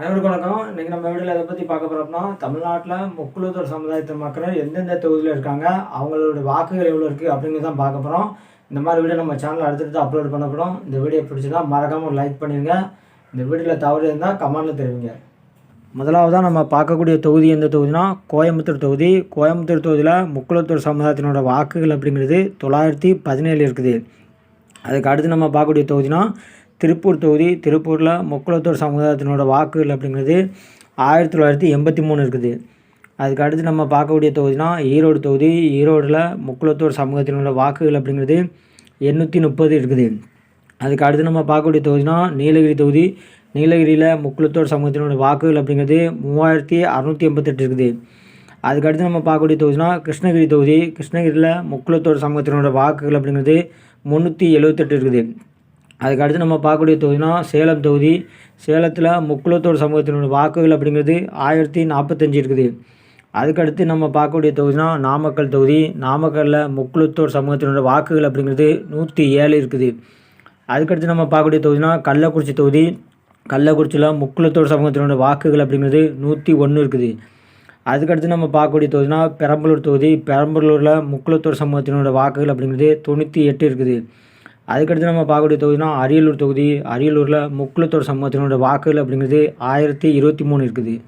அனைவருக்கும் வணக்கம். இன்றைக்கி நம்ம வீடியோவில் எதை பற்றி பார்க்க போகிறோம்னா தமிழ்நாட்டில் முக்குழுத்தோர் சமுதாயத்து மக்கள் எந்தெந்த தொகுதியில் இருக்காங்க அவங்களோட வாக்குகள் எவ்வளோ இருக்குது அப்படிங்கிறது தான் பார்க்க போகிறோம் இந்த மாதிரி வீடியோ நம்ம சேனலில் அடுத்தடுத்து அப்லோட் பண்ணப்படும். இந்த வீடியோ பிடிச்சதா மறக்காமல் லைக் பண்ணிடுங்க இந்த வீடியோவில் தவறு இருந்தால் கமெண்டில் தெரிவிங்க. முதலாவதாக நம்ம பார்க்கக்கூடிய தொகுதி எந்த தொகுதினா கோயம்புத்தூர் தொகுதி. கோயம்புத்தூர் தொகுதியில் முக்குளத்தூர் சமுதாயத்தினோட வாக்குகள் அப்படிங்கிறது தொள்ளாயிரத்தி பதினேழு இருக்குது. அதுக்கு அடுத்து நம்ம பார்க்கக்கூடிய தொகுதினா திருப்பூர் தொகுதி. திருப்பூரில் முக்குளத்தூர் சமுதாயத்தினோட வாக்குகள் அப்படிங்கிறது ஆயிரத்தி தொள்ளாயிரத்தி எண்பத்தி மூணு இருக்குது. அதுக்கு அடுத்து நம்ம பார்க்கக்கூடிய தொகுதினா ஈரோடு தொகுதி. ஈரோடில் முக்குளத்தூர் சமூகத்தினோட வாக்குகள் அப்படிங்கிறது எண்ணூற்றி முப்பது இருக்குது. அதுக்கு அடுத்து நம்ம பார்க்கக்கூடிய தொகுதினா நீலகிரி தொகுதி. நீலகிரியில் முக்குளத்தோர் சமூகத்தினோட வாக்குகள் அப்படிங்கிறது மூவாயிரத்தி அறநூற்றி எண்பத்தெட்டு இருக்குது. அதுக்கடுத்து நம்ம பார்க்கக்கூடிய தொகுதினா கிருஷ்ணகிரி தொகுதி. கிருஷ்ணகிரியில் முக்குளத்தோர் சமூகத்தினோட வாக்குகள் அப்படிங்கிறது முந்நூற்றி எழுபத்தெட்டு இருக்குது. அதுக்கு அடுத்து நம்ம பார்க்கக்கூடிய தொகுதினா சேலம் தொகுதி. சேலத்தில் முக்குளத்தோர் சமூகத்தினுடைய வாக்குகள் அப்படிங்கிறது ஆயிரத்தி நாற்பத்தஞ்சு இருக்குது. அதுக்கடுத்து நம்ம பார்க்கக்கூடிய தொகுதினா நாமக்கல் தொகுதி. நாமக்கல்லில் முக்குளத்தோர் சமூகத்தினுடைய வாக்குகள் அப்படிங்கிறது நூற்றி ஏழு இருக்குது. அதுக்கடுத்து நம்ம பார்க்கக்கூடிய தொகுதினா கள்ளக்குறிச்சி தொகுதி. கள்ளக்குறிச்சியில் முக்குளத்தோர் சமூகத்தினுடைய வாக்குகள் அப்படிங்கிறது நூற்றி ஒன்று இருக்குது. அதுக்கடுத்து நம்ம பார்க்கக்கூடிய தொகுதினா பெரம்பலூர் தொகுதி. பெரம்பலூரில் முக்குளத்தூர் சமூகத்தினோட வாக்குகள் அப்படிங்கிறது தொண்ணூற்றி எட்டு இருக்குது. அதுக்கடுத்து நம்ம பார்க்கக்கூடிய தொகுதினா அரியலூர் தொகுதி. அரியலூரில் முக்குளத்தோர் சமூகத்தினோட வாக்குகள் அப்படிங்கிறது ஆயிரத்தி இருபத்தி மூணு இருக்குது.